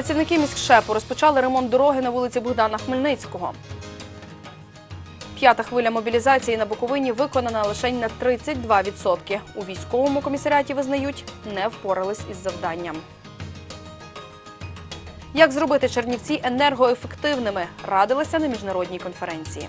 Працівники міськшепу розпочали ремонт дороги на вулиці Богдана Хмельницького. П'ята хвиля мобілізації на Буковині виконана лише на 32%. У військовому комісаріаті визнають, не впорались із завданням. Як зробити Чернівці енергоефективними, радилися на міжнародній конференції.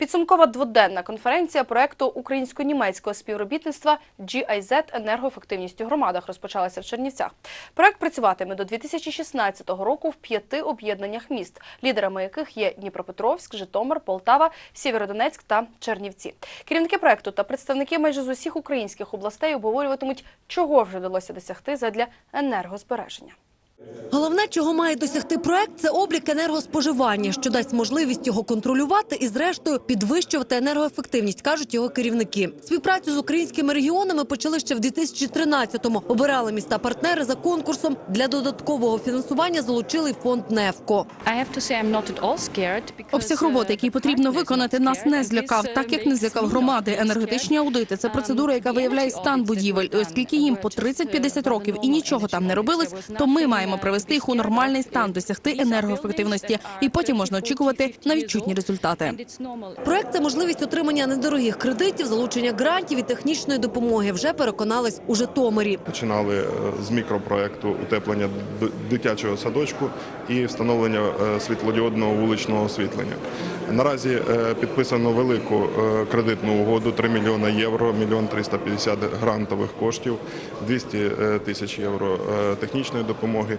Підсумкова дводенна конференція проекту українсько-німецького співробітництва GIZ енергоефективність у громадах розпочалася в Чернівцях. Проект працюватиме до 2016 року в п'яти об'єднаннях міст, лідерами яких є Дніпропетровськ, Житомир, Полтава, Сєвєродонецьк та Чернівці. Керівники проекту та представники майже з усіх українських областей обговорюватимуть, чого вже вдалося досягти задля енергозбереження. Головне, чого має досягти проект, це облік енергоспоживання, що дасть можливість його контролювати і, зрештою, підвищувати енергоефективність, кажуть його керівники. Співпрацю з українськими регіонами почали ще в 2013-му. Обирали міста партнери за конкурсом. Для додаткового фінансування залучили фонд «Нефко». Обсяг роботи, який потрібно виконати, нас не злякав, так як не злякав громади. Енергетичні аудити це процедура, яка виявляє стан будівель. І Оскільки їм по 30-50 років і нічого там не робилось, то ми маємо привести їх у нормальний стан, досягти енергоефективності, і потім можна очікувати на відчутні результати. Проект це можливість отримання недорогих кредитів, залучення грантів і технічної допомоги. Вже переконались у Житомирі. Починали е, з мікропроекту утеплення дитячого садочку і встановлення е, світлодіодного вуличного освітлення. Наразі е, підписано велику кредитну угоду 3 мільйона євро, мільйон 350 грантових коштів, 200 е, тисяч євро технічної допомоги.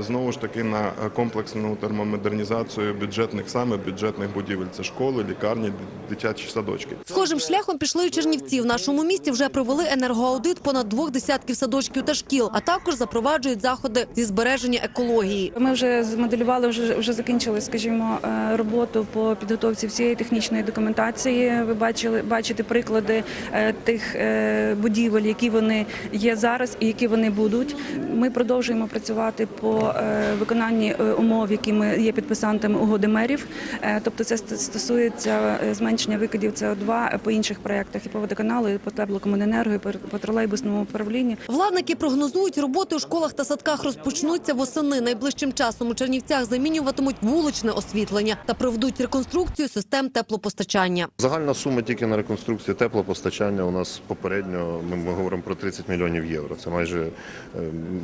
Знову ж таки на комплексну термомодернізацію бюджетних саме бюджетних будівель. Це школи, лікарні, дитячі садочки. Схожим шляхом пішли і Чернівці. В нашому місті вже провели енергоаудит понад двох десятків садочків та шкіл, а також запроваджують заходи зі збереження екології. Ми вже змоделювали, вже вже закінчили, скажімо, е, роботу по підготовці всієї технічної документації. Ви бачили бачите приклади е, тих е, будівель, які вони є зараз і які вони будуть. Ми продовжуємо працювати по е, виконанні е, умов, які ми є підписантами угоди мерів. Е, Тобто, це стосується зменшення викидів СО2 по інших проєктах і по водоканалу, і по теплокомуненерго, і по- тролейбусному управлінні. Владники прогнозують, роботи у школах та садках розпочнуться восени. Найближчим часом у Чернівцях замінюватимуть вуличне освітлення та проведуть реконструкцію систем теплопостачання. Загальна сума тільки на реконструкцію теплопостачання у нас попередньо, ми, говоримо про 30 мільйонів євро. Це майже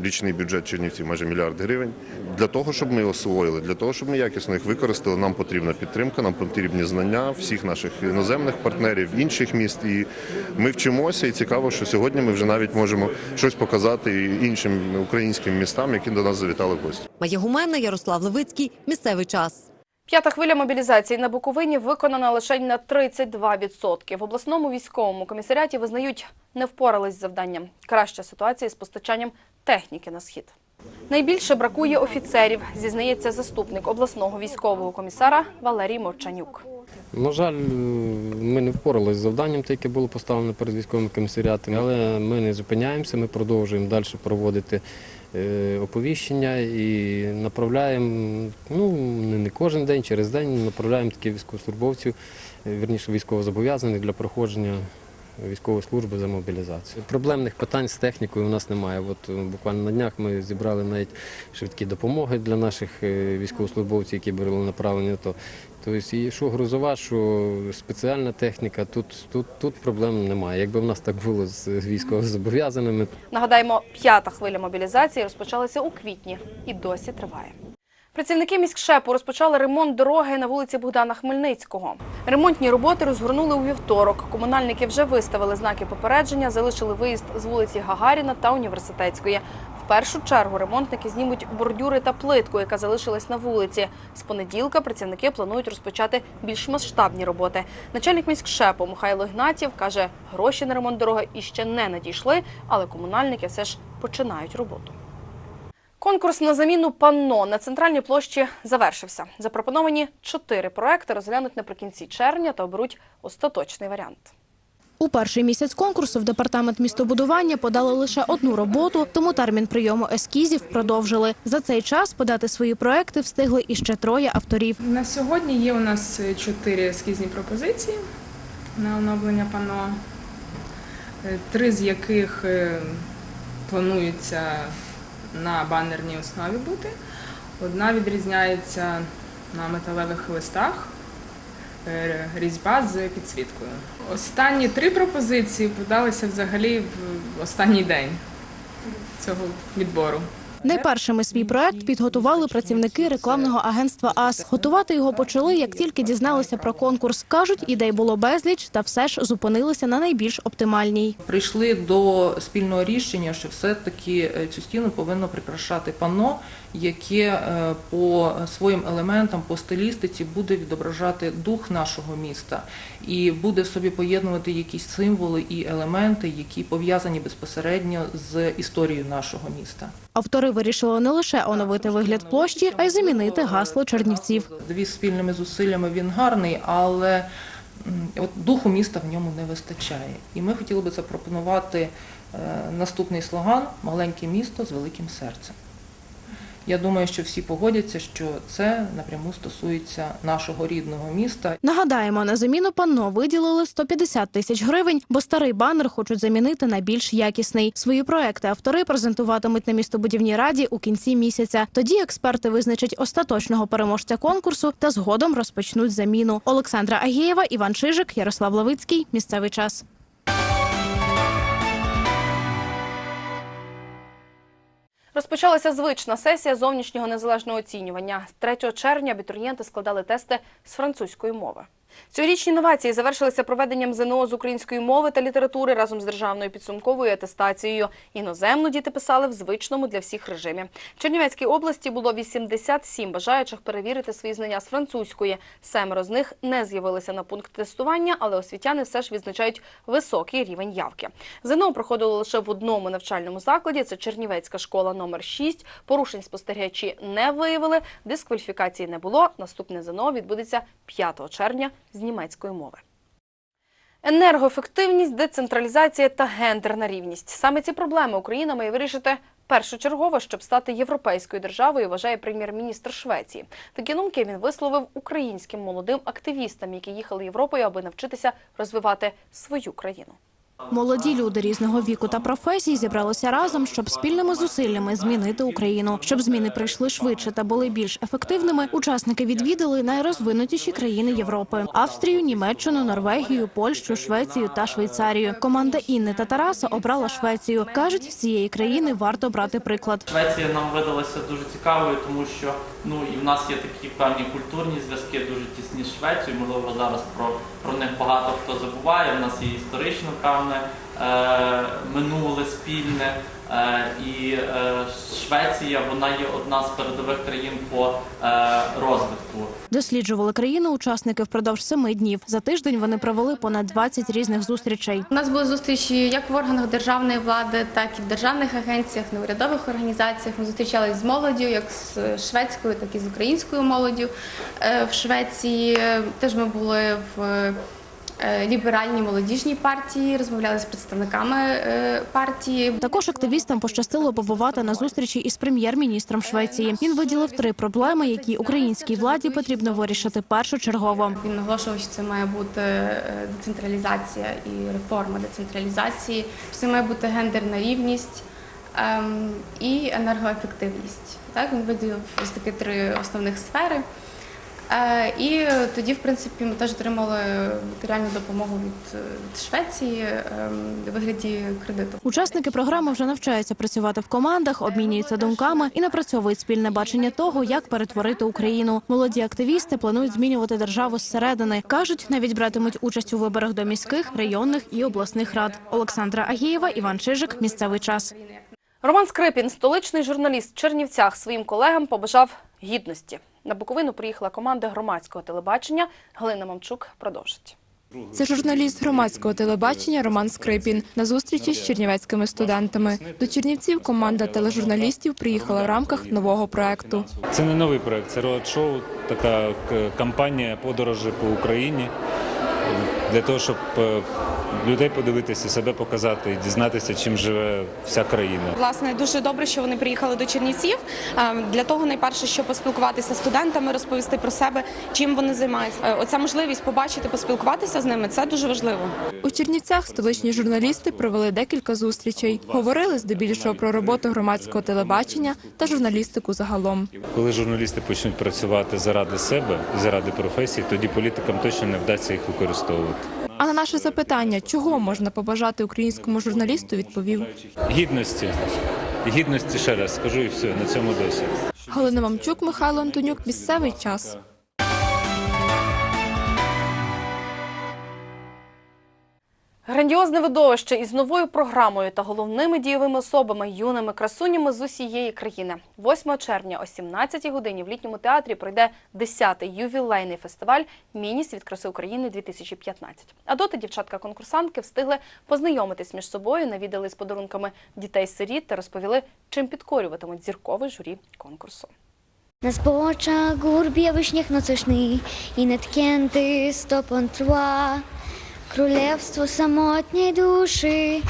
річний бюджет Чернівців, майже мільярд гривень. Для того, щоб ми освоїли, для того, щоб ми якісно їх використали, нам потрібна підтримка, нам потрібні знання всіх наших іноземних партнерів, інших міст. І ми вчимося, і цікаво, що сьогодні ми вже навіть можемо щось показати іншим українським містам, які до нас завітали в гості. Майя Гумена, Ярослав Левицький. Місцевий час. П'ята хвиля мобілізації на Буковині виконана лише на 32%. В обласному військовому комісаріаті визнають, не впорались з завданням. Краща ситуація з постачанням техніки на схід. Найбільше бракує офіцерів, зізнається заступник обласного військового комісара Валерій Мовчанюк. На жаль, ми не впоралися з завданням, яке було поставлено перед військовим комісаріатом, але ми не зупиняємося, ми продовжуємо далі проводити е, оповіщення і направляємо, ну не не кожен день, через день направляємо таких військовослужбовців, е, вірніше військовозобов'язаних для проходження військової служби за мобілізацію. Проблемних питань з технікою у нас немає. От е, буквально на днях ми зібрали навіть швидкі допомоги для наших е, військовослужбовців, які були направлені. То Тобто, і що грузова, що спеціальна техніка, тут, тут, тут проблем немає. Якби в нас так було з військовозобов'язаними, Нагадаємо, п'ята хвиля мобілізації розпочалася у квітні і досі триває. Працівники міськшепу розпочали ремонт дороги на вулиці Богдана Хмельницького. Ремонтні роботи розгорнули у вівторок. Комунальники вже виставили знаки попередження, залишили виїзд з вулиці Гагаріна та Університетської. В першу чергу ремонтники знімуть бордюри та плитку, яка залишилась на вулиці. З понеділка працівники планують розпочати більш масштабні роботи. Начальник міськшепу Михайло Ігнатів каже, гроші на ремонт дороги іще не надійшли, але комунальники все ж починають роботу. Конкурс на заміну панно на центральній площі завершився. Запропоновані чотири проекти розглянуть наприкінці червня та оберуть остаточний варіант. У перший місяць конкурсу в департамент містобудування подали лише одну роботу, тому термін прийому ескізів продовжили. За цей час подати свої проекти встигли іще троє авторів. На сьогодні є у нас чотири ескізні пропозиції на оновлення пано, Е, три з яких е, планується на банерній основі бути. Одна відрізняється на металевих листах, е, різьба з підсвіткою. Останні три пропозиції подалися взагалі в останній день цього відбору. Найпершими свій проект підготували працівники рекламного агентства АС. Готувати його почали, як тільки дізналися про конкурс. кажуть, ідей було безліч, та все ж зупинилися на найбільш оптимальній. прийшли до спільного рішення, що все-таки е, цю стіну повинно прикрашати панно, яке е, по своїм елементам, по стилістиці буде відображати дух нашого міста і буде в собі поєднувати якісь символи і елементи, які пов'язані безпосередньо з історією нашого міста. Автори вирішили не лише оновити вигляд площі, а й замінити гасло Чернівців. Дві спільними зусиллями він гарний, але от духу міста в ньому не вистачає. І ми хотіли би запропонувати е, наступний слоган Маленьке місто з великим серцем. Я думаю, що всі погодяться, що це напряму стосується нашого рідного міста. Нагадаємо, на заміну панно виділили 150 тисяч гривень, бо старий банер хочуть замінити на більш якісний. Свої проекти автори презентуватимуть на містобудівній раді у кінці місяця. Тоді експерти визначать остаточного переможця конкурсу та згодом розпочнуть заміну. Олександра Агієва, Іван Чижик, Ярослав Левицький. Місцевий час. Розпочалася звична сесія зовнішнього незалежного оцінювання. 3 червня абітурієнти складали тести з французької мови. Цьогорічні новації завершилися проведенням ЗНО з української мови та літератури разом з державною підсумковою атестацією. Іноземну діти писали в звичному для всіх режимі. В Чернівецькій області було 87 бажаючих перевірити свої знання з французької. Семеро з них не з'явилися на пункт тестування, але освітяни все ж відзначають високий рівень явки. ЗНО проходило лише в одному навчальному закладі. Це Чернівецька школа номер 6. Порушень спостерігачі не виявили, дискваліфікації не було. Наступне ЗНО відбудеться 5 червня з німецької мови. Енергоефективність, децентралізація та гендерна рівність. Саме ці проблеми Україна має вирішити першочергово, щоб стати європейською державою, вважає прем'єр-міністр Швеції. Такі думки він висловив українським молодим активістам, які їхали Європою, аби навчитися розвивати свою країну. Молоді люди різного віку та професій зібралися разом, щоб спільними зусиллями змінити Україну. Щоб зміни прийшли швидше та були більш ефективними. Учасники відвідали найрозвинутіші країни Європи: Австрію, Німеччину, Норвегію, Польщу, Швецію та Швейцарію. Команда Інни та Тараса обрала Швецію. кажуть, з цієї країни варто брати приклад. Швеція нам видалася дуже цікавою, тому що ну і в нас є такі певні культурні зв'язки, дуже тісні з Швецією. Можливо, зараз про, про них багато хто забуває. У нас є історично певне е, минуле спільне. Е, і е, Швеція вона є одна з передових країн по е, розвитку. Досліджували країну учасники впродовж семи днів. За тиждень вони провели понад 20 різних зустрічей. У нас були зустрічі як в органах державної влади, так і в державних агенціях, неурядових організаціях. Ми зустрічалися з молоддю, як з шведською, так і з українською молоддю Е, в Швеції. Теж ми були в е, ліберальній молодіжній партії, розмовляли з представниками е, партії. Також активістам пощастило побувати на зустрічі із прем'єр-міністром Швеції. Він виділив три проблеми, які українській владі потрібно вирішити першочергово. Він наголошував, що це має бути е, децентралізація і реформа децентралізації, що це має бути гендерна рівність ем, і енергоефективність. Так він виділив ось такі три основних сфери. Е, І тоді, в принципі, ми теж отримали матеріальну допомогу від, е, Швеції ем, у вигляді кредиту. Учасники програми вже навчаються працювати в командах, обмінюються думками і напрацьовують спільне бачення того, як перетворити Україну. Молоді активісти планують змінювати державу зсередини. кажуть, навіть братимуть участь у виборах до міських, районних і обласних рад. Олександра Агієва, Іван Чижик. Місцевий час. Роман Скрипін, столичний журналіст в Чернівцях, своїм колегам побажав гідності. На Буковину приїхала команда громадського телебачення. Галина Мамчук продовжить. Це журналіст громадського телебачення Роман Скрипін на зустрічі з чернівецькими студентами. До Чернівців команда тележурналістів приїхала в рамках нового проекту. Це не новий проект, це роад-шоу, така к- кампанія подорожі по Україні. Для того, щоб е, людей подивитися, себе показати і дізнатися, чим живе вся країна. Власне, дуже добре, що вони приїхали до Чернівців. Е, Для того, найперше, щоб поспілкуватися з студентами, розповісти про себе, чим вони займаються. Е, Оця можливість побачити, поспілкуватися з ними це дуже важливо. У Чернівцях столичні журналісти провели декілька зустрічей. Говорили здебільшого про роботу громадського телебачення та журналістику загалом. Коли журналісти почнуть працювати заради себе заради професії, тоді політикам точно не вдасться їх використовувати. А на наше запитання, чого можна побажати українському журналісту, відповів Гідності. Гідності ще раз скажу і все, на цьому досі. Галина Мамчук, Михайло Антонюк. Місцевий час. Грандіозне видовище із новою програмою та головними дієвими особами, юними красунями з усієї країни. 8 червня о 17 годині в літньому театрі пройде 10-й ювілейний фестиваль Міні-світ краси України 2015. А доти дівчатка-конкурсантки встигли познайомитись між собою, навідали з подарунками дітей-сиріт та розповіли, чим підкорюватимуть зіркове журі конкурсу. На збочах гур біяły śnieg noceczny i stopą trwa. Królewstwo samotnej duszy.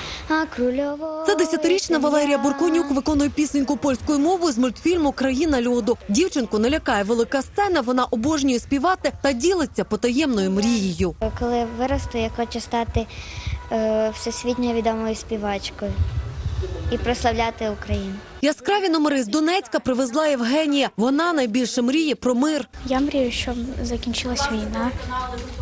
Це десятирічна Валерія Бурконюк виконує пісеньку польською мовою з мультфільму Країна льоду. Дівчинку не лякає велика сцена. Вона обожнює співати та ділиться потаємною мрією. Коли виросту, я хочу стати е, всесвітньо відомою співачкою і прославляти Україну. Яскраві номери з Донецька привезла Євгенія. Вона найбільше мріє про мир. Я мрію, щоб закінчилась війна,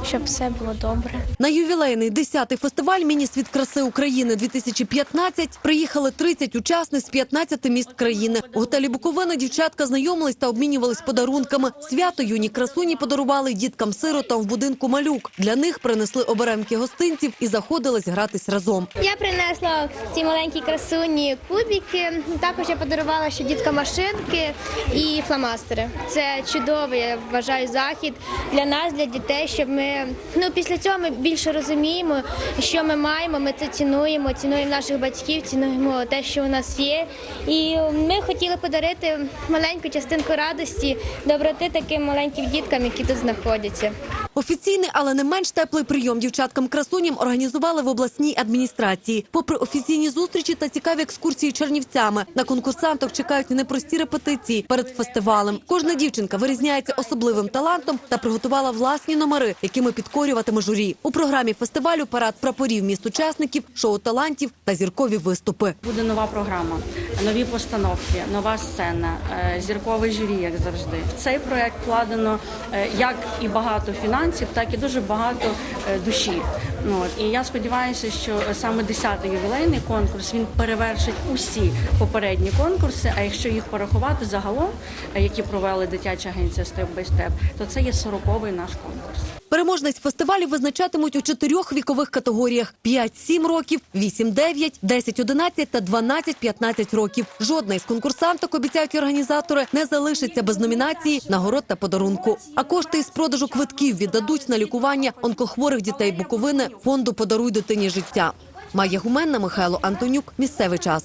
щоб все було добре. На ювілейний 10-й фестиваль Міні-світ краси України 2015 приїхали 30 учасниць з 15 міст країни. У готелі Буковина дівчатка знайомились та обмінювались подарунками. Свято юні красуні подарували діткам-сиротам в будинку малюк. Для них принесли оберемки гостинців і заходились гратись разом. Я принесла ці маленькі красуні кубики. Також я подарувала ще діткам машинки і фломастери. Це чудовий, я вважаю, захід для нас, для дітей, щоб ми ну після цього ми більше розуміємо, що ми маємо. Ми це цінуємо, цінуємо наших батьків, цінуємо те, що у нас є. І ми хотіли подарити маленьку частинку радості, доброти таким маленьким діткам, які тут знаходяться. Офіційний, але не менш теплий прийом дівчаткам-красуням організували в обласній адміністрації. Попри офіційні зустрічі та цікаві екскурсії Чернівцями, на конкурсанток чекають непрості репетиції перед фестивалем. Кожна дівчинка вирізняється особливим талантом та приготувала власні номери, якими підкорюватиме журі. У програмі фестивалю парад прапорів міст учасників, шоу талантів та зіркові виступи. Буде нова програма, нові постановки, нова сцена, е, зіркове журі, як завжди. В цей проект вкладено е, як і багато фінансів, так і дуже багато е, душі. Ну і я сподіваюся, що саме 10-й ювілейний конкурс він перевершить усі попередні конкурси. А якщо їх порахувати загалом, які провели дитяча агенція Step by Step, то це є 40-й наш конкурс. Переможниць фестивалю визначатимуть у чотирьох вікових категоріях: 5-7 років, 8-9, 10-11 та 12-15 років. Жодна із конкурсанток, обіцяють організатори, не залишиться без номінації, нагород та подарунку. А кошти із продажу квитків віддадуть на лікування онкохворих дітей Буковини фонду Подаруй дитині життя. Майя Гуменна, Михайло Антонюк. Місцевий час.